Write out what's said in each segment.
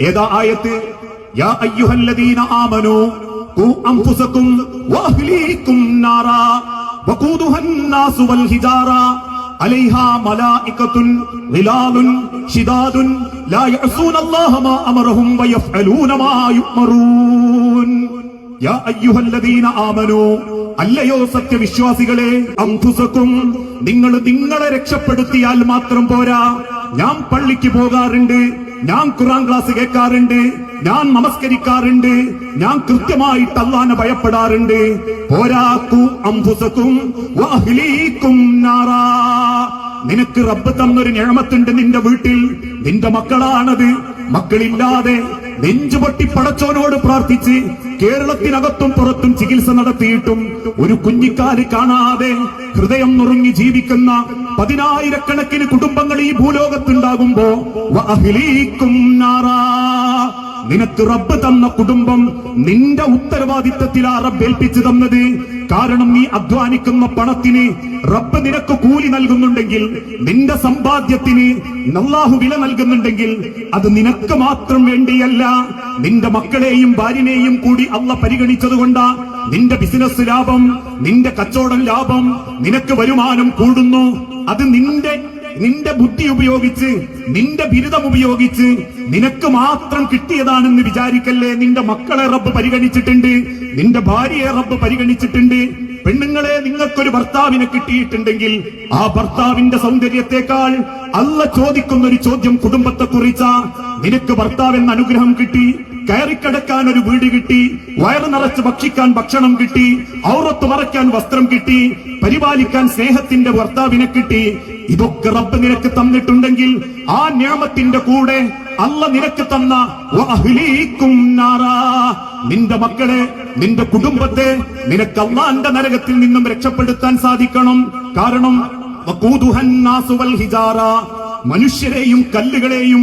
ഏതാ ആയത്ത്? യാ അയ്യുഹല്ലദീന ആമനു ഖു അൻഫുസകും വഅഹ്ലീകും നാറാ വഖൂദുഹൻ നാസു വൽ ഹിജാറ അലൈഹാ മലായികത്തുൻ ഗിലാലുൻ ശിദാദുൻ ലാ യഅസൂന അല്ലാഹ മാ അമറഹും വയഫ്അലൂന മാ യുഅ്മറൂൻ. യാ അയ്യുഹല്ലദീന ആമനു അല്ലയോ സത്യവിശ്വാസികളെ അംഫുസക്കും നിങ്ങൾ നിങ്ങളെ രക്ഷപ്പെടുത്തിയാൽ മാത്രം പോരാ ഞാൻ പള്ളിക്ക് പോകാറുണ്ട് ഞാൻ ഖുറാൻ ക്ലാസ് കേൾക്കാറുണ്ട് ഞാൻ നമസ്കരിക്കാറുണ്ട് ഞാൻ കൃത്യമായിട്ട് അള്ളാനെ ഭയപ്പെടാറുണ്ട്. നിനക്ക് റബ്ബ് തന്നൊരു ഞഴമത്തുണ്ട് നിന്റെ വീട്ടിൽ നിന്റെ മക്കളാണത്. മക്കളില്ലാതെ നെഞ്ചുപൊട്ടി പടച്ചോനോട് പ്രാർത്ഥിച്ച് കേരളത്തിനകത്തും പുറത്തും ചികിത്സ നടത്തിയിട്ടും ഒരു കുഞ്ഞിക്കാൽ കാണാതെ ഹൃദയം നുറുങ്ങി ജീവിക്കുന്ന പതിനായിരക്കണക്കിന് കുടുംബങ്ങൾ ഈ ഭൂലോകത്തുണ്ടാകുമ്പോ നിനക്ക് റബ്ബ് തന്ന കുടുംബം നിന്റെ ഉത്തരവാദിത്തത്തിലാ റബ്ബ് ഏൽപ്പിച്ചു തന്നത്. കാരണം നീ അധ്വാനിക്കുന്ന പണത്തിന് റബ്ബ് നിനക്ക് കൂലി നൽകുന്നുണ്ടെങ്കിൽ നിന്റെ സമ്പാദ്യത്തിന് നല്ലാഹു വില നൽകുന്നുണ്ടെങ്കിൽ അത് നിനക്ക് മാത്രം വേണ്ടിയല്ല. നിന്റെ മക്കളെയും ഭാര്യനെയും കൂടി അല്ല പരിഗണിച്ചതുകൊണ്ടാ നിന്റെ ബിസിനസ് ലാഭം നിന്റെ കച്ചവടം ലാഭം നിനക്ക് വരുമാനം കൂടുന്നു. അത് നിന്റെ നിന്റെ ബുദ്ധി ഉപയോഗിച്ച് നിന്റെ ബിരുദം ഉപയോഗിച്ച് നിനക്ക് മാത്രം കിട്ടിയതാണെന്ന് വിചാരിക്കല്ലേ നിന്റെ മക്കളെ റബ്ബ് പരിഗണിച്ചിട്ടുണ്ട്? നിന്റെ ഭാര്യയെ റബ്ബ് പരിഗണിച്ചിട്ടുണ്ട്. പെണ്ണുങ്ങളെ നിങ്ങൾക്കൊരു ഭർത്താവിനെ കിട്ടിയിട്ടുണ്ടെങ്കിൽ ആ ഭർത്താവിന്റെ സൗന്ദര്യത്തെക്കാൾ അല്ല ചോദിക്കുന്ന ഒരു ചോദ്യം കുടുംബത്തെ കുറിച്ച നിനക്ക് ഭർത്താവെന്ന അനുഗ്രഹം കിട്ടി കയറിക്കടക്കാൻ ഒരു വീട് കിട്ടി വയറ് നിറച്ച് ഭക്ഷിക്കാൻ ഭക്ഷണം കിട്ടി ഔറത്ത് മറയ്ക്കാൻ വസ്ത്രം കിട്ടി പരിപാലിക്കാൻ സ്നേഹത്തിന്റെ ഭർത്താവിനെ കിട്ടി ഇതൊക്കെ റബ്ബ് നിനക്ക് തന്നിട്ടുണ്ടെങ്കിൽ ആ ഞാമത്തിന്റെ കൂടെ അല്ല നിനക്ക് തന്ന. നിന്റെ മക്കളെ നിന്റെ കുടുംബത്തെ നിനക്ക് അള്ളാന്റെ നരകത്തിൽ നിന്നും രക്ഷപ്പെടുത്താൻ സാധിക്കണം കാരണം. മനുഷ്യരെയും കല്ലുകളെയും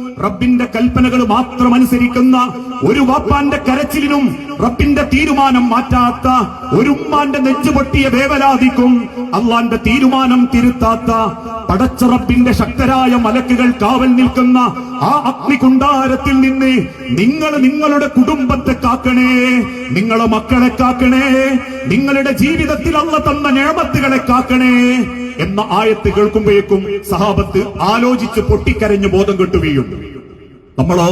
റബ്ബിന്റെ കൽപ്പനകൾ മാത്രം അനുസരിക്കുന്ന ഒരു വാപ്പാന്റെ കരച്ചിലിനും റബ്ബിന്റെ തീരുമാനം മാറ്റാത്ത ഒരു ഉമ്മാന്റെ നെഞ്ചുപൊട്ടിയ വേവലാതിക്കും അള്ളാന്റെ തീരുമാനം തിരുത്താത്ത പടച്ച റബ്ബിന്റെ ശക്തരായ മലക്കുകൾ കാവൽ നിൽക്കുന്ന ആ അഗ്നികുണ്ടാരത്തിൽ നിന്ന് നിങ്ങൾ നിങ്ങളുടെ കുടുംബത്തെ കാക്കണേ നിങ്ങളെ മക്കളെ കാക്കണേ നിങ്ങളുടെ ജീവിതത്തിൽ അള്ള തന്ന നേമത്തുകളെ കാക്കണേ എന്ന ആയത്ത് കേൾക്കുമ്പോഴേക്കും സഹാബത്ത് ആലോചിച്ച് പൊട്ടിക്കരഞ്ഞ് ബോധം കെട്ടുകയും നമ്മളോ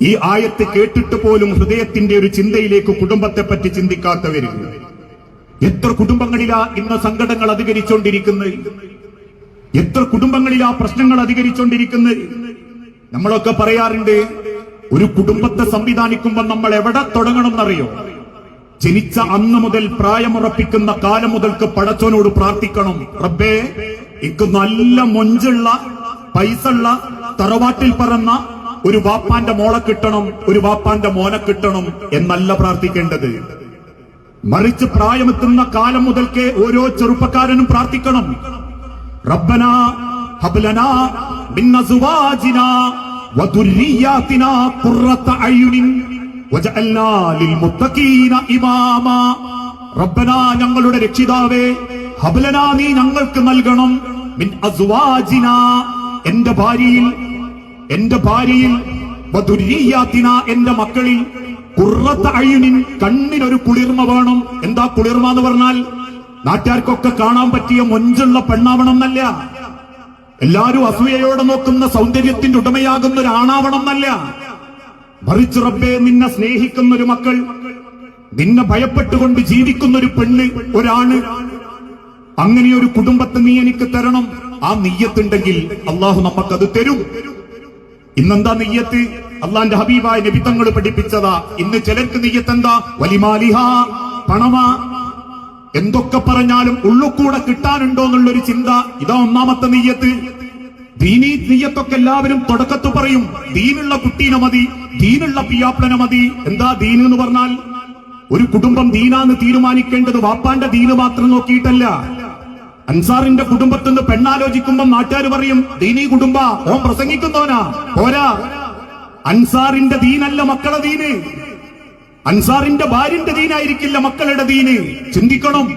ഈ ആയത്ത് കേട്ടിട്ട് പോലും ഹൃദയത്തിന്റെ ഒരു ചിന്തയിലേക്ക് കുടുംബത്തെ പറ്റി ചിന്തിക്കാത്തവരും. എത്ര കുടുംബങ്ങളിലാ ഇന്ന് സങ്കടങ്ങൾ അധികരിച്ചുകൊണ്ടിരിക്കുന്നത് എത്ര കുടുംബങ്ങളിലാ പ്രശ്നങ്ങൾ അധികരിച്ചുകൊണ്ടിരിക്കുന്നത് നമ്മളൊക്കെ പറയാറുണ്ട് ഒരു കുടുംബത്തെ സംവിധാനിക്കുമ്പോൾ നമ്മൾ എവിടെ തുടങ്ങണം എന്നറിയോ ജനിച്ച അന്ന് മുതൽ പ്രായമുറപ്പിക്കുന്ന കാലം മുതൽക്ക് പടച്ചോനോട് പ്രാർത്ഥിക്കണം. റബ്ബേ എനിക്ക് നല്ല മൊഞ്ചുള്ള പൈസള്ള തറവാട്ടിൽ പറന്ന ഒരു വാപ്പാന്റെ മോളെ കിട്ടണം ഒരു വാപ്പാന്റെ മോനെ കിട്ടണം എന്നല്ല പ്രാർത്ഥിക്കേണ്ടത്. മറിച്ച് പ്രായമെത്തുന്ന കാലം മുതൽക്കേ ഓരോ ചെറുപ്പക്കാരനും പ്രാർത്ഥിക്കണം. റബ്ബന ഇമാമാ. റബ്ബന ഞങ്ങളുടെ രക്ഷിതാവേ ഹബ്ലനാ നീ ഞങ്ങൾക്ക് നൽകണം. മിൻ എന്റെ ഭാര്യയിൽ എന്റെ ഭാര്യയിൽ എന്റെ മക്കളിൽ കുറത്ത അഴിനിൻ കണ്ണിനൊരു കുളിർമ വേണം. എന്താ കുളിർമ എന്ന് പറഞ്ഞാൽ നാട്ടുകാർക്കൊക്കെ കാണാൻ പറ്റിയ മൊഞ്ചുള്ള പെണ്ണാവണം എന്നല്ല എല്ലാരും അസൂയയോടെ നോക്കുന്ന സൗന്ദര്യത്തിന്റെ ഉടമയാകുന്ന ഒരു എന്നല്ല മറിച്ച് റബ്ബെ നിന്നെ സ്നേഹിക്കുന്ന ഒരു മക്കൾ നിന്നെ ഭയപ്പെട്ടുകൊണ്ട് ജീവിക്കുന്ന ഒരു പെണ്ണ് ഒരാണ്. അങ്ങനെ ഒരു കുടുംബത്തെ നീ എനിക്ക് തരണം. ആ നെയ്യത്തുണ്ടെങ്കിൽ അള്ളാഹു നമുക്കത് തരും. ഇന്നെന്താ നെയ്യത്ത്? അള്ളാന്റെ ഹബീബായ നബിത്തങ്ങൾ പഠിപ്പിച്ചതാ. ഇന്ന് ചിലർക്ക് നെയ്യത്ത് എന്താ വലിമാലിഹ പണമാ. എന്തൊക്കെ പറഞ്ഞാലും ഉള്ളുകൂടെ കിട്ടാനുണ്ടോ എന്നുള്ളൊരു ചിന്ത. ഇതാ ഒന്നാമത്തെ നെയ്യത്ത്. ദീനീ നെയ്യത്തൊക്കെ എല്ലാവരും തുടക്കത്ത് പറയും. ദീനുള്ള കുട്ടീനെ മതി ദീനുള്ള പിയാപ്പിളനെ മതി. എന്താ ദീന് എന്ന് പറഞ്ഞാൽ? ഒരു കുടുംബം ദീനാന്ന് തീരുമാനിക്കേണ്ടത് വാപ്പാന്റെ ദീന് മാത്രം നോക്കിയിട്ടല്ല. അൻസാറിന്റെ കുടുംബത്തിൽ നിന്ന് പെണ്ണാലോചിക്കുമ്പോ നാട്ടുകാർ പറയും ദീനി കുടുംബ ഓൻ പ്രസംഗിക്കുന്നവനാ പോരാ. അൻസാറിന്റെ ദീനല്ല മക്കളെ ദീന്. അൻസാറിന്റെ ഭാര്യന്റെ ദീനായിരിക്കില്ല മക്കളുടെ ദീന്. ചിന്തിക്കണം.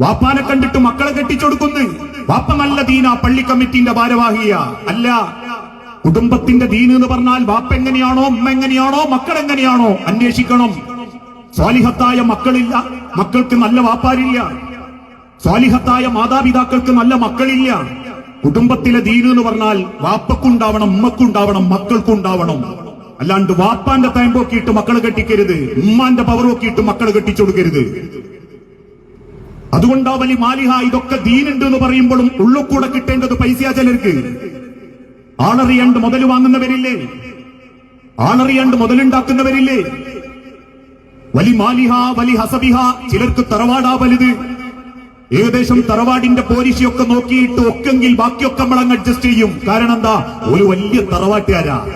വാപ്പാനെ കണ്ടിട്ട് മക്കളെ കെട്ടിച്ചൊടുക്കുന്നു. വാപ്പ നല്ല ദീന പള്ളി കമ്മിറ്റിന്റെ ഭാരവാഹിയ. അല്ല കുടുംബത്തിന്റെ ദീന് എന്ന് പറഞ്ഞാൽ വാപ്പ എങ്ങനെയാണോ ഉമ്മ എങ്ങനെയാണോ മക്കൾ എങ്ങനെയാണോ അന്വേഷിക്കണം. സ്വാലിഹത്തായ മക്കളില്ല മക്കൾക്ക് നല്ല വാപ്പാരില്ല. സ്വാലിഹത്തായ മാതാപിതാക്കൾക്ക് നല്ല മക്കളില്ല. കുടുംബത്തിലെ ദീന് എന്ന് പറഞ്ഞാൽ വാപ്പക്കുണ്ടാവണം ഉമ്മക്കുണ്ടാവണം മക്കൾക്കുണ്ടാവണം. അല്ലാണ്ട് വാപ്പാന്റെ ടൈം നോക്കിയിട്ട് മക്കൾ കെട്ടിക്കരുത് ഉമ്മാന്റെ പവർ നോക്കിയിട്ട് മക്കൾ കെട്ടിച്ചൊടുക്കരുത്. അതുകൊണ്ടാ വലി മാലിഹ ഇതൊക്കെ ദീനുണ്ട് എന്ന് പറയുമ്പോഴും ഉള്ളുകൂടെ കിട്ടേണ്ടത് പൈസ ചിലർക്ക്. ആളറിയാണ്ട് മുതൽ വാങ്ങുന്നവരില്ലേ? ആളറിയാണ്ട് മുതലുണ്ടാക്കുന്നവരില്ലേ? വലി മാലിഹ വലി ഹസബിഹ ചിലർക്ക് തറവാടാ വലുത്. ഏകദേശം തറവാടിന്റെ പോലീസിയൊക്കെ നോക്കിയിട്ട് ഒക്കെങ്കിൽ ബാക്കിയൊക്കെ നമ്മൾ അങ്ങ് അഡ്ജസ്റ്റ് ചെയ്യും. കാരണം എന്താ? ഒരു വലിയ തറവാട്ടുകാരാ.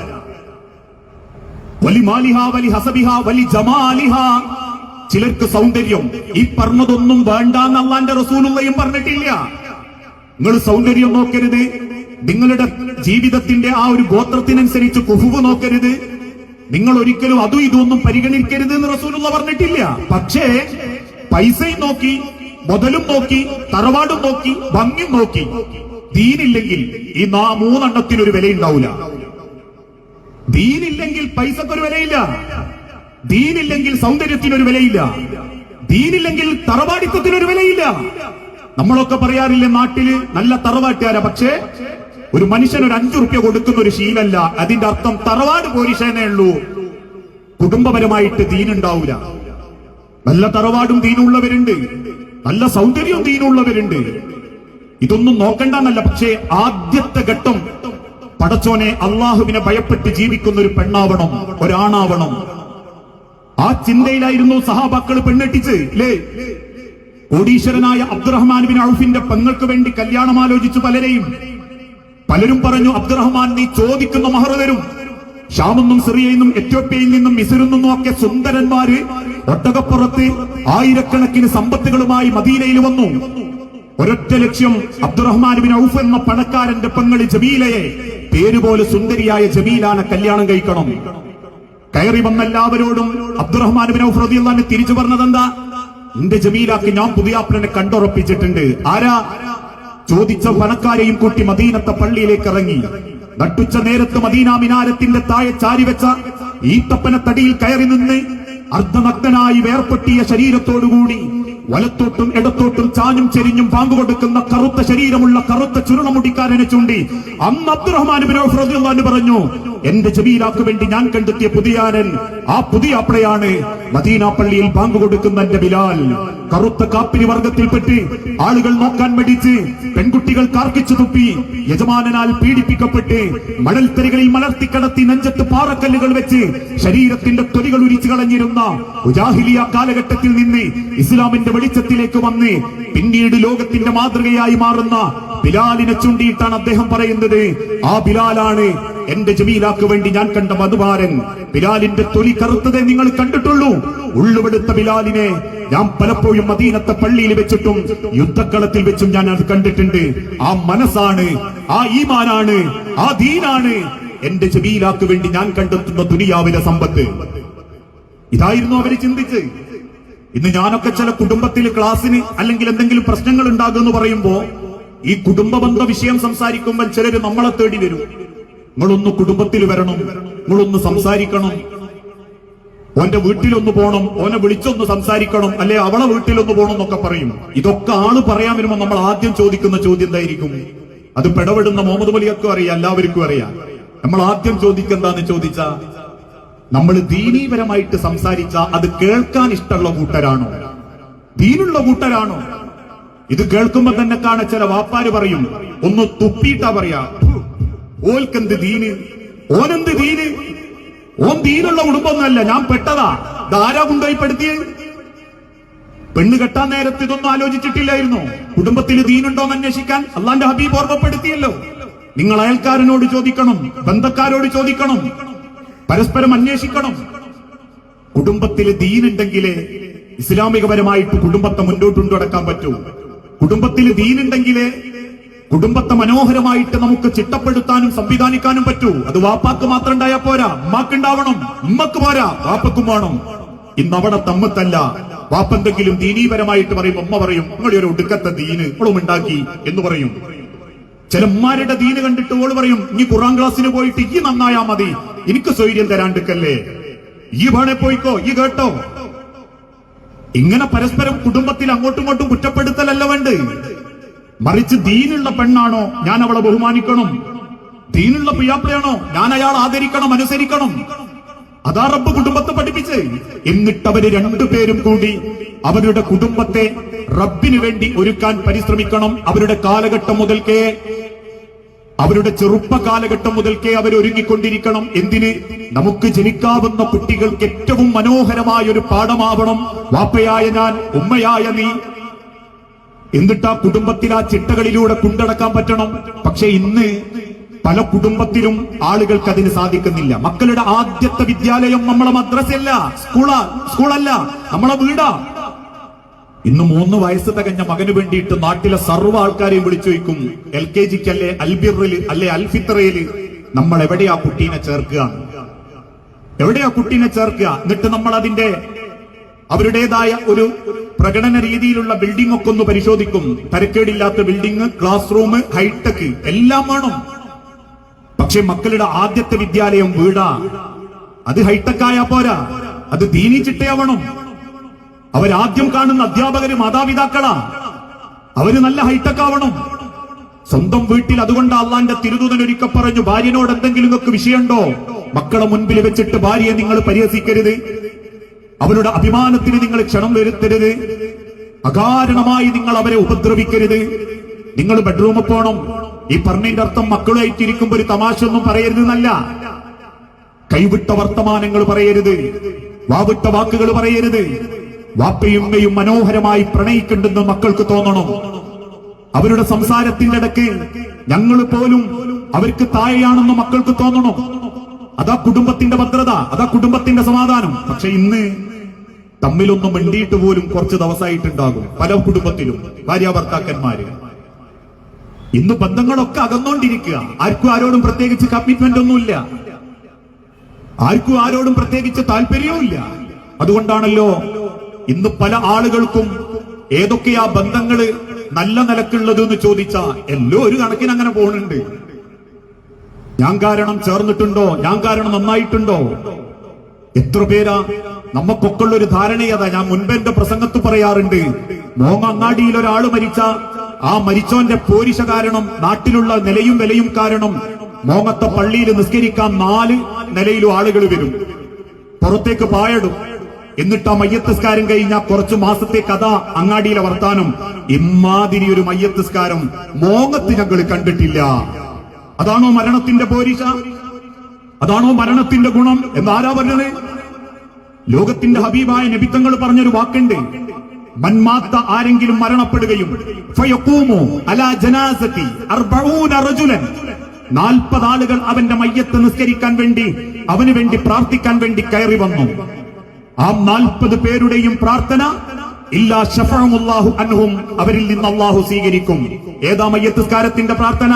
വലി മാലിഹ വലി ഹസബിഹ വലി ജമാലിഹ. ചിലർക്ക് സൗന്ദര്യം. ഈ പറഞ്ഞതൊന്നും വേണ്ട എന്നല്ലാന്റെ റസൂലുള്ളയും പറഞ്ഞിട്ടില്ല. നിങ്ങൾ സൗന്ദര്യം നോക്കരുത്. നിങ്ങളുടെ ജീവിതത്തിന്റെ ആ ഒരു ഗോത്രത്തിനനുസരിച്ച് കുഹുവ് നോക്കരുത്. നിങ്ങൾ ഒരിക്കലും അതും ഒന്നും പരിഗണിക്കരുത് എന്ന് റസൂലുള്ള പറഞ്ഞിട്ടില്ല. പക്ഷേ പൈസയും നോക്കി മുതലും നോക്കി തറവാടും നോക്കി ഭംഗിയും നോക്കി. ദീനില്ലെങ്കിൽ ഈ നാ മൂന്നെണ്ണത്തിനൊരു വിലയുണ്ടാവില്ല ദീനില്ലെങ്കിൽ പൈസക്കൊരു വിലയില്ല. ദീനില്ലെങ്കിൽ സൗന്ദര്യത്തിനൊരു വിലയില്ല. ദീനില്ലെങ്കിൽ തറവാടിത്തത്തിനൊരു വിലയില്ല. നമ്മളൊക്കെ പറയാറില്ലേ നാട്ടിൽ നല്ല തറവാട്ടുകാരാ പക്ഷേ ഒരു മനുഷ്യൻ ഒരു അഞ്ചു റുപ്യ കൊടുക്കുന്ന ഒരു ശീലല്ല അതിന്റെ അർത്ഥം തറവാട് പോലീഷേനേ ഉള്ളൂ. കുടുംബപരമായിട്ട് ദീനുണ്ടാവൂല. നല്ല തറവാടും ദീനുള്ളവരുണ്ട് നല്ല സൗന്ദര്യം ദീനുള്ളവരുണ്ട്. ഇതൊന്നും നോക്കണ്ട എന്നല്ല പക്ഷേ ആദ്യത്തെ ഘട്ടം പടച്ചോനെ അള്ളാഹുവിനെ ഭയപ്പെട്ട് ജീവിക്കുന്ന ഒരു പെണ്ണാവണം ഒരാണാവണം. ആ ചിന്തയിലായിരുന്നു സഹാബാക്കൾ പെണ്ണെട്ടിച്ച് ലേ കോടീശ്വരനായ അബ്ദുറഹ്മാൻ ബിൻ ഔഫിന്റെ പെങ്ങൾക്ക് വേണ്ടി കല്യാണം ആലോചിച്ചു പലരെയും. പലരും പറഞ്ഞു അബ്ദുറഹ്മാൻ നീ ചോദിക്കുന്ന മഹർ തരും. ഷാമെന്നും സിറിയയിൽ നിന്നും എത്യോപ്യയിൽ നിന്നും മിസിറിൽ നിന്നും ഒക്കെ സുന്ദരന്മാര് ഒട്ടകപ്പുറത്ത് ആയിരക്കണക്കിന് സമ്പത്തുകളുമായി മദീനയിൽ വന്നു. ഒരൊറ്റ ലക്ഷ്യം അബ്ദുറഹ്മാൻ ബിൻ ഔഫ് എന്ന പണക്കാരന്റെ പെങ്ങളി ജമീലയെ പേരുപോലെ സുന്ദരിയായ ജമീലാനെ കല്യാണം കഴിക്കണം. കയറി വന്ന എല്ലാവരോടും അബ്ദുറഹ്മാൻ ബിൻ ഔഫ് അൻഹു തിരിച്ചു പറഞ്ഞത് എന്താ എന്റെ ജമീലാക്ക് ഞാൻ പുതിയാപ്പിളനെ കണ്ടുറപ്പിച്ചിട്ടുണ്ട്. ആരാ? ചോദിച്ച പണക്കാരെയും കൂട്ടി മദീനത്തെ പള്ളിയിലേക്ക് ഇറങ്ങി. നട്ടുച്ച നേരത്ത് മദീന മിനാരത്തിന്റെ താഴെ ചാരി ചാരിവെച്ച ഈത്തപ്പന തടിയിൽ കയറി നിന്ന് അർദ്ധനഗ്നനായി വേർപൊട്ടിയ ശരീരത്തോടുകൂടി വലത്തോട്ടും ഇടത്തോട്ടും ചാഞ്ഞും ചെരിഞ്ഞും പാമ്പ് കൊടുക്കുന്ന കറുത്ത ശരീരമുള്ള കറുത്ത ചുരുളമുടിക്കാരനെ ചൂണ്ടി അന്ന് അബ്ദുറഹ്മാൻ ബിൻ പറഞ്ഞു എന്റെ ജമീലാക്ക് വേണ്ടി ഞാൻ കണ്ടെത്തിയ പുതിയാനൻ ആ പുതിയ അപ്പളയാണ് മദീന പള്ളിയിൽ കൊടുക്കുന്ന എന്റെ ബിലാൽ. കറുത്ത കാപ്പിരി വർഗത്തിൽപ്പെട്ട് ആളുകൾ നോക്കാൻ മടിച്ച് പെൺകുട്ടികൾ കാർക്കിച്ചു തുപ്പി യജമാനാൽ പീഡിപ്പിക്കപ്പെട്ട് മണൽത്തരികളിൽ മലർത്തിക്കടത്തി നെഞ്ചത്ത് പാറക്കല്ലുകൾ വെച്ച് ശരീരത്തിന്റെ തൊലികൾ ഉരിച്ചു കളഞ്ഞിരുന്ന ഉജാഹിലിയ കാലഘട്ടത്തിൽ നിന്ന് ഇസ്ലാമിന്റെ വെളിച്ചത്തിലേക്ക് വന്ന് പിന്നീട് ലോകത്തിന്റെ മാതൃകയായി മാറുന്ന ബിലാലിനെ ചൂണ്ടിയിട്ടാണ് അദ്ദേഹം പറയുന്നത് ആ ബിലാലാണ് എന്റെ ജമീലാക്ക് വേണ്ടി ഞാൻ കണ്ട മധുബാരൻ. ബിലാലിന്റെ തൊലി കറുത്തതേ നിങ്ങൾ കണ്ടിട്ടുള്ളൂ. ഉള്ളുവെടുത്ത ബിലാലിനെ ഞാൻ പലപ്പോഴും മദീനത്തെ പള്ളിയിൽ വെച്ചിട്ടും യുദ്ധക്കളത്തിൽ വെച്ചും ഞാൻ അത് കണ്ടിട്ടുണ്ട്. ആ മനസ്സാണ് ആ ഈമാനാണ് ആ ദീനാണ് എന്റെ ജമീലാക്ക് വേണ്ടി ഞാൻ കണ്ടെത്തുന്ന ദുനിയാവിലെ സമ്പത്ത്. ഇതായിരുന്നു അവർ ചിന്തിച്ച്. ഇന്ന് ഞാനൊക്കെ ചില കുടുംബത്തിൽ ക്ലാസ്സിന് അല്ലെങ്കിൽ എന്തെങ്കിലും പ്രശ്നങ്ങൾ ഉണ്ടാകുമെന്ന് പറയുമ്പോ ഈ കുടുംബബന്ധ വിഷയം സംസാരിക്കുമ്പോൾ ചിലര് നമ്മളെ തേടി വരും. നിങ്ങളൊന്ന് കുടുംബത്തിൽ വരണം. നിങ്ങളൊന്ന് സംസാരിക്കണം. ഓന്റെ വീട്ടിലൊന്ന് പോകണം ഓനെ വിളിച്ചൊന്ന് സംസാരിക്കണം. അല്ലെ അവളെ വീട്ടിലൊന്ന് പോകണം എന്നൊക്കെ പറയും. ഇതൊക്കെ ആൾ പറയാൻ വരുമ്പോ നമ്മൾ ആദ്യം ചോദിക്കുന്ന ചോദ്യം എന്തായിരിക്കും? അത് പിടപെടുന്ന മുഹമ്മദ് വലിയൊക്കെ അറിയാം എല്ലാവർക്കും അറിയാം. നമ്മൾ ആദ്യം ചോദിക്കെന്താന്ന് ചോദിച്ച നമ്മൾ ദീനീപരമായിട്ട് സംസാരിച്ച അത് കേൾക്കാൻ ഇഷ്ടമുള്ള കൂട്ടരാണോ? ദീനുള്ള കൂട്ടരാണോ? ഇത് കേൾക്കുമ്പോ തന്നെ കാണ ചില വാപ്പാര് പറയും ഒന്ന് തുപ്പിട്ടാ പറയാ. "ഫു, ഓൽക്കെന്ത് ദീന്? ഓനെന്ത് ദീന്? ഓൻ ദീനുള്ള കുടുംബമൊന്നുമല്ല ഞാൻ പെട്ടതാ. ധാരാ കൊണ്ടുപോയി പെണ്ണ് കെട്ടാൻ നേരത്ത് ഇതൊന്നും ആലോചിച്ചിട്ടില്ലായിരുന്നു. കുടുംബത്തിൽ ദീനുണ്ടോന്ന് അന്വേഷിക്കാൻ അള്ളാന്റെ ഹബീബ് ഓർമ്മപ്പെടുത്തിയല്ലോ. നിങ്ങൾ അയൽക്കാരനോട് ചോദിക്കണം ബന്ധക്കാരോട് ചോദിക്കണം പരസ്പരം അന്വേഷിക്കണം. കുടുംബത്തിൽ ദീനുണ്ടെങ്കിലേ ഇസ്ലാമികപരമായിട്ട് കുടുംബത്തെ മുന്നോട്ട് പറ്റൂ. കുടുംബത്തിൽ ദീനുണ്ടെങ്കിലേ കുടുംബത്തെ മനോഹരമായിട്ട് നമുക്ക് ചിട്ടപ്പെടുത്താനും സംവിധാനിക്കാനും പറ്റൂ. അത് വാപ്പാക്ക് മാത്രം ഉണ്ടായാൽ പോരാ. ഉമ്മാക്കുണ്ടാവണം. ഉമ്മക്ക് പോരാ. വാപ്പക്കും വേണം. ഇന്ന് അവിടെ തമ്മത്തല്ല. വാപ്പെന്തെങ്കിലും ദീനീപരമായിട്ട് പറയും ഉമ്മ പറയും നിങ്ങളെ ഒരു ഒടുക്കത്തെ ദീന് ഇപ്പോഴും ഉണ്ടാക്കി എന്ന് പറയും. ചില ഉമ്മാരുടെ ദീന് കണ്ടിട്ട് ഓൾ പറയും നീ ഖുറാൻ ക്ലാസ്സിന് പോയിട്ട് ഈ നന്നായാ മതി. എനിക്ക് സ്വൈര്യം തരാണ്ടിക്കല്ലേ ഈ വേണേ പോയിക്കോ. ഈ കേട്ടോ. ഇങ്ങനെ പരസ്പരം കുടുംബത്തിൽ അങ്ങോട്ടും ഇങ്ങോട്ടും കുറ്റപ്പെടുത്തലല്ല വേണ്ട മറിച്ച് ദീനുള്ള പെണ്ണാണോ ഞാൻ അവളെ ബഹുമാനിക്കണം? ദീനുള്ള പിയാപ്പിളയാണോ ഞാൻ അയാൾ ആദരിക്കണം അനുസരിക്കണം? അതാ റബ്ബ് കുടുംബത്തെ പഠിപ്പിച്ച്. എന്നിട്ട് അവർ രണ്ടുപേരും കൂടി അവരുടെ കുടുംബത്തെ റബ്ബിന് വേണ്ടി ഒരുക്കാൻ പരിശ്രമിക്കണം അവരുടെ കാലഘട്ടം മുതൽക്കേ. അവരുടെ ചെറുപ്പ കാലഘട്ടം മുതൽക്കേ അവർ ഒരുങ്ങിക്കൊണ്ടിരിക്കണം. എന്തിന്? നമുക്ക് ജനിക്കാവുന്ന കുട്ടികൾക്ക് ഏറ്റവും മനോഹരമായ ഒരു പാഠമാവണം. വാപ്പയായ ഞാൻ ഉമ്മയായ നീ. എന്നിട്ട് ആ കുടുംബത്തിൽ ആ ചിട്ടകളിലൂടെ കൊണ്ടടക്കാൻ പറ്റണം. പക്ഷെ ഇന്ന് പല കുടുംബത്തിലും ആളുകൾക്ക് അതിന് സാധിക്കുന്നില്ല. മക്കളുടെ ആദ്യത്തെ വിദ്യാലയം നമ്മളെ മദ്രസയല്ല സ്കൂളാ സ്കൂളല്ല നമ്മളെ വീടാ. ഇന്ന് മൂന്ന് വയസ്സ് തികഞ്ഞ മകന് വേണ്ടിയിട്ട് നാട്ടിലെ സർവ ആൾക്കാരെയും വിളിച്ചു വയ്ക്കും എൽ കെ ജിക്ക് അല്ലെ അൽബിറിൽ അല്ലെ അൽഫിത്രയിൽ നമ്മൾ എവിടെയാ കുട്ടീനെ ചേർക്കുക? എവിടെയാ കുട്ടീനെ ചേർക്കുക? എന്നിട്ട് നമ്മൾ അതിന്റെ അവരുടേതായ ഒരു പ്രകടന രീതിയിലുള്ള ബിൽഡിംഗ് ഒക്കെ ഒന്ന് പരിശോധിക്കും. തരക്കേടില്ലാത്ത building class room hi tech എല്ലാം വേണം. പക്ഷെ മക്കളുടെ ആദ്യത്തെ വിദ്യാലയം വീടാ. അത് ഹൈടെക് ആയാ പോരാ. അത് ദീനി ചിട്ടയാവണം അവരാദ്യം കാണുന്ന അധ്യാപകര് മാതാപിതാക്കളാ. അവർ നല്ല ഹൈടെക് ആവണം സ്വന്തം വീട്ടിൽ അതുകൊണ്ട് അള്ളാന്റെ തിരുദൂതൻ ഒരിക്കൽ പറഞ്ഞു ഭാര്യനോട് എന്തെങ്കിലും ഒക്കെ വിഷയമുണ്ടോ? മക്കളെ മുൻപിൽ വെച്ചിട്ട് ഭാര്യയെ നിങ്ങൾ പരിഹസിക്കരുത്. അവരുടെ അഭിമാനത്തിന് നിങ്ങൾ ക്ഷണം വരുത്തരുത്. അകാരണമായി നിങ്ങൾ അവരെ ഉപദ്രവിക്കരുത്. നിങ്ങൾ ബെഡ്റൂമിൽ പോണം. ഈ പറഞ്ഞതിന്റെ അർത്ഥം മക്കളുമായിട്ടിരിക്കുമ്പോ ഒരു തമാശ ഒന്നും പറയരുത് എന്നല്ല കൈവിട്ട വർത്തമാനങ്ങൾ പറയരുത്. വാവിട്ട വാക്കുകൾ പറയരുത്. വാപ്പയും ഉമ്മയും മനോഹരമായി പ്രണയിക്കുന്നുണ്ടെന്ന് മക്കൾക്ക് തോന്നണം. അവരുടെ സംസാരത്തിന്റെ ഇടയ്ക്ക് ഞങ്ങൾ പോലും അവർക്ക് താഴെയാണെന്ന് മക്കൾക്ക് തോന്നണം. അതാ കുടുംബത്തിന്റെ ഭദ്രത അതാ കുടുംബത്തിന്റെ സമാധാനം. പക്ഷെ ഇന്ന് തമ്മിലൊന്നും മിണ്ടിയിട്ട് പോലും കുറച്ച് ദിവസമായിട്ടുണ്ടാകും പല കുടുംബത്തിലും ഭാര്യ ഭർത്താക്കന്മാര്. ഇന്ന് ബന്ധങ്ങളൊക്കെ അകന്നോണ്ടിരിക്കുക. ആർക്കും ആരോടും പ്രത്യേകിച്ച് കമ്മിറ്റ്മെന്റ് ഒന്നുമില്ല. ആർക്കും ആരോടും പ്രത്യേകിച്ച് താല്പര്യവും ഇല്ല അതുകൊണ്ടാണല്ലോ ഇന്ന് പല ആളുകൾക്കും ഏതൊക്കെയാ ബന്ധങ്ങൾ നല്ല നിലക്കുള്ളത് എന്ന് ചോദിച്ചാ എല്ലോ ഒരു കണക്കിന് അങ്ങനെ പോകുന്നുണ്ട് ഞാൻ കാരണം ചേർന്നിട്ടുണ്ടോ? ഞാൻ കാരണം നന്നായിട്ടുണ്ടോ? എത്ര പേരാ? നമുക്കൊക്കെ ഉള്ള ഒരു ധാരണയതാ. ഞാൻ മുൻപ് എന്റെ പ്രസംഗത്ത് പറയാറുണ്ട് മോങ്ങങ്ങാടിയിൽ ഒരാൾ മരിച്ച ആ മരിച്ചോന്റെ പോരിശ കാരണം നാട്ടിലുള്ള നിലയും വിലയും കാരണം മോങ്ങത്തെ പള്ളിയിൽ നിസ്കരിക്കാൻ നാല് നിലയിലും ആളുകൾ വരും. പുറത്തേക്ക് പായടും. എന്നിട്ട് ആ മയ്യത്തസ്കാരം കഴിഞ്ഞ കുറച്ചു മാസത്തെ കഥ അങ്ങാടിയിലെ വർത്താനം. ഇമാതിരി ഒരു മയ്യത്തസ്കാരം മോങ്ങത്ത് ഞങ്ങൾ കണ്ടിട്ടില്ല. അതാണോ മരണത്തിന്റെ പോരിശ? അതാണോ മരണത്തിന്റെ ഗുണം എന്നാരാ പറഞ്ഞത്? ലോകത്തിന്റെ ഹബീബായ നബിത്തങ്ങൾ പറഞ്ഞൊരു വാക്കുണ്ട്. മന്മാത്ത ആരെങ്കിലും മരണപ്പെടുകയും നാൽപ്പതാളുകൾ അവന്റെ മയ്യത്ത് നിസ്കരിക്കാൻ വേണ്ടി അവന് വേണ്ടി പ്രാർത്ഥിക്കാൻ വേണ്ടി കയറി വന്നു. ആ നാൽപ്പത് പേരുടെയും പ്രാർത്ഥന ഇല്ലാ ഷഫമുല്ലാഹു അൻഹും അവരിൽ നിന്ന് അള്ളാഹു സ്വീകരിക്കും. ഏതാ മയ്യത്തുസ്കാരത്തിന്റെ പ്രാർത്ഥന?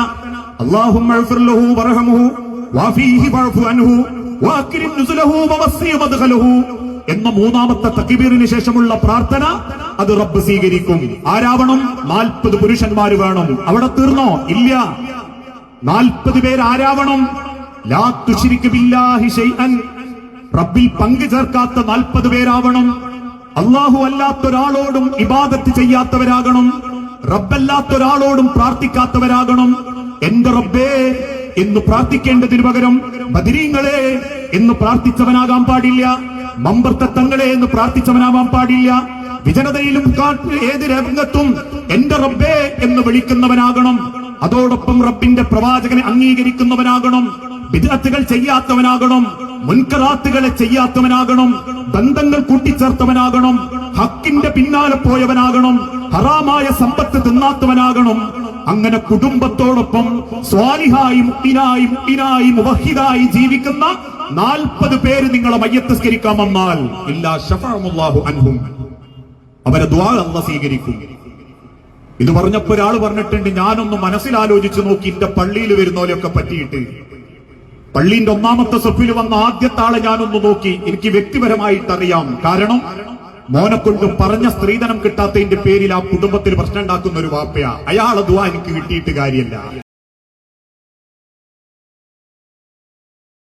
അള്ളാഹും എന്ന മൂന്നാമത്തെ തക്കിബീറിന് ശേഷമുള്ള പ്രാർത്ഥന അത് റബ്ബ് സ്വീകരിക്കും. ആരാവണം? നാൽപ്പത് പുരുഷന്മാർ വേണം. അവിടെ തീർന്നോ? ഇല്ല. നാൽപ്പത് പേരാരാവണം ലാ ബില്ലാഹി ഷൈഅൻ റബ്ബിൽ പങ്കു ചേർക്കാത്ത നാൽപ്പത് പേരാവണം. അള്ളാഹു അല്ലാത്തൊരാളോടും ഇബാദത്ത് ചെയ്യാത്തവരാകണം. റബ്ബല്ലാത്തൊരാളോടും പ്രാർത്ഥിക്കാത്തവരാകണം. എന്റെ റബ്ബേ എന്ന് പ്രാർത്ഥിക്കേണ്ടതിന് പകരം ബദിരീങ്ങളെ എന്ന് പ്രാർത്ഥിച്ചവനാകാൻ പാടില്ല. മമ്പർത്തങ്ങളെ എന്ന് പ്രാർത്ഥിച്ചവനാവാൻ പാടില്ല. വിജനതയിലും ഏത് രംഗത്തും എന്റെ റബ്ബേ എന്ന് വിളിക്കുന്നവനാകണം. അതോടൊപ്പം റബ്ബിന്റെ പ്രവാചകനെ അംഗീകരിക്കുന്നവനാകണം. വിദഗ്ധകൾ ചെയ്യാത്തവനാകണം. മുൻകറാത്തുകളെ ചെയ്യാത്തവനാകണം ബന്ധങ്ങൾ കൂട്ടിച്ചേർത്തവനാകണം ഹക്കിന്റെ പിന്നാലെ പോയവനാകണം ഹറാമായ സമ്പത്ത് തിന്നാത്തവനാകണം. അങ്ങനെ കുടുംബത്തോടൊപ്പം സ്വാലിഹായി മുക്കിനായി മുക്കിനായി മുവഹിദായി ജീവിക്കുന്ന നാൽപ്പത് പേര് നിങ്ങളെ മയ്യത്തസ്കരിക്കാൻ വന്നാൽ ഇല്ലാ ഷഫാഹു അൻഹും. അവരെ ദ്വാ അല്ല സ്വീകരിക്കും. ഇത് പറഞ്ഞപ്പോ ഒരാൾ പറഞ്ഞിട്ടുണ്ട് ഞാനൊന്ന് മനസ്സിലാലോചിച്ച് നോക്കി എന്റെ പള്ളിയിൽ വരുന്നവരെയൊക്കെ പറ്റിയിട്ട്. പള്ളിന്റെ ഒന്നാമത്തെ സഫിൽ വന്ന ആദ്യത്തെ ഞാനൊന്ന് നോക്കി എനിക്ക് വ്യക്തിപരമായിട്ട് അറിയാം കാരണം മോനെ കൊണ്ട് പറഞ്ഞ സ്ത്രീധനം കിട്ടാത്തതിന്റെ പേരിൽ ആ കുടുംബത്തിൽ പ്രശ്നം ഉണ്ടാക്കുന്ന ഒരു വാപ്പയാ. അയാളെ ദുവാ എനിക്ക് കിട്ടിയിട്ട് കാര്യമല്ല.